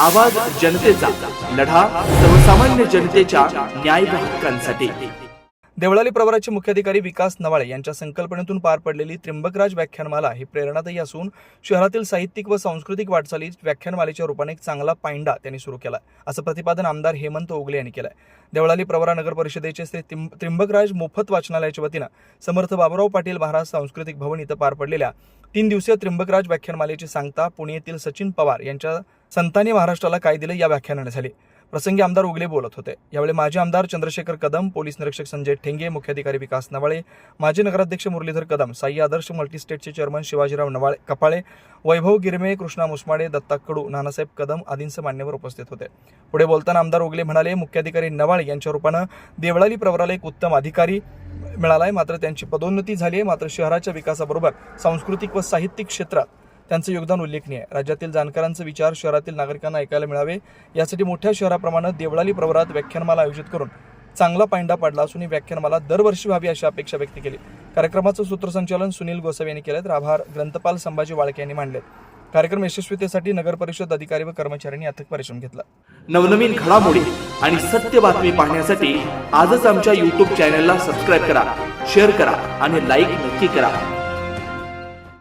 आवाज जनतेचा लढा सर्वसामान्य जनतेच्या न्याय हक्कांसाठी. देवळाली प्रवराचे मुख्याधिकारी विकास नवाळे यांच्या संकल्पनेतून पार पडलेली त्र्यंबकराज व्याख्यानमाला ही प्रेरणादायी असून शहरातील साहित्यिक व सांस्कृतिक वाटचालीत व्याख्यानमालेच्या रूपाने एक चांगला पायंडा त्यांनी सुरू केला असं प्रतिपादन आमदार हेमंत ओगले यांनी केलंय. देवळाली प्रवरा नगर परिषदेचे श्री त्रिं- त्र्यंबकराज मोफत वाचनालयाच्या वतीनं समर्थ बाबुराव पाटील महाराज सांस्कृतिक भवन इथं पार पडलेल्या तीन दिवसीय त्र्यंबकराज व्याख्यानमालेची सांगता पुणे येथील सचिन पवार यांच्या संतांनी महाराष्ट्राला काय दिलं या व्याख्यानाने झाली. प्रसंगी आमदार उगले बोलत होते. यावेळी माजी आमदार चंद्रशेखर कदम पोलीस निरीक्षक संजय ठेंगे मुख्याधिकारी विकास नवाळे माजी नगराध्यक्ष मुरलीधर कदम साई आदर्श मल्टीस्टेटचे चेअरमन शिवाजीराव नवाळे कपाळे वैभव गिरमे कृष्णा मुसमाडे दत्ता कडू नानासाहेब कदम आदींसह मान्यवर उपस्थित होते. पुढे बोलताना आमदार उगले म्हणाले मुख्याधिकारी नवाळे यांच्या रूपानं देवळाली प्रवराला एक उत्तम अधिकारी मिळालाय मात्र त्यांची पदोन्नती झाली आहे मात्र शहराच्या विकासाबरोबर सांस्कृतिक व साहित्यिक क्षेत्रात त्यांचं योगदान उल्लेखनीय आहे. राज्यातील जाणकारांचे विचार शहरातील नागरिकांना ऐकायला मिळावे. यासाठी मोठ्या शहराप्रमाणे देवळाली प्रवरात व्याख्यानमाला आयोजित करून चांगला पायंडा पाडला असून ही व्याख्यानमाला दरवर्षी व्हावी अशी अपेक्षा व्यक्त केली. कार्यक्रमाचं सूत्रसंचालन सुनील गोसावी यांनी केलं तर आभार ग्रंथपाल संभाजी वाळके यांनी मांडले कार्यक्रम यशस्वीतेसाठी नगर परिषद अधिकारी व कर्मचाऱ्यांनी अथक परिश्रम घेतला. नवनवीन घडामोडी आणि सत्य बातमी पाहण्यासाठी आजच आमच्या युट्यूब चॅनलला सबस्क्राईब करा शेअर करा आणि लाईक नक्की करा.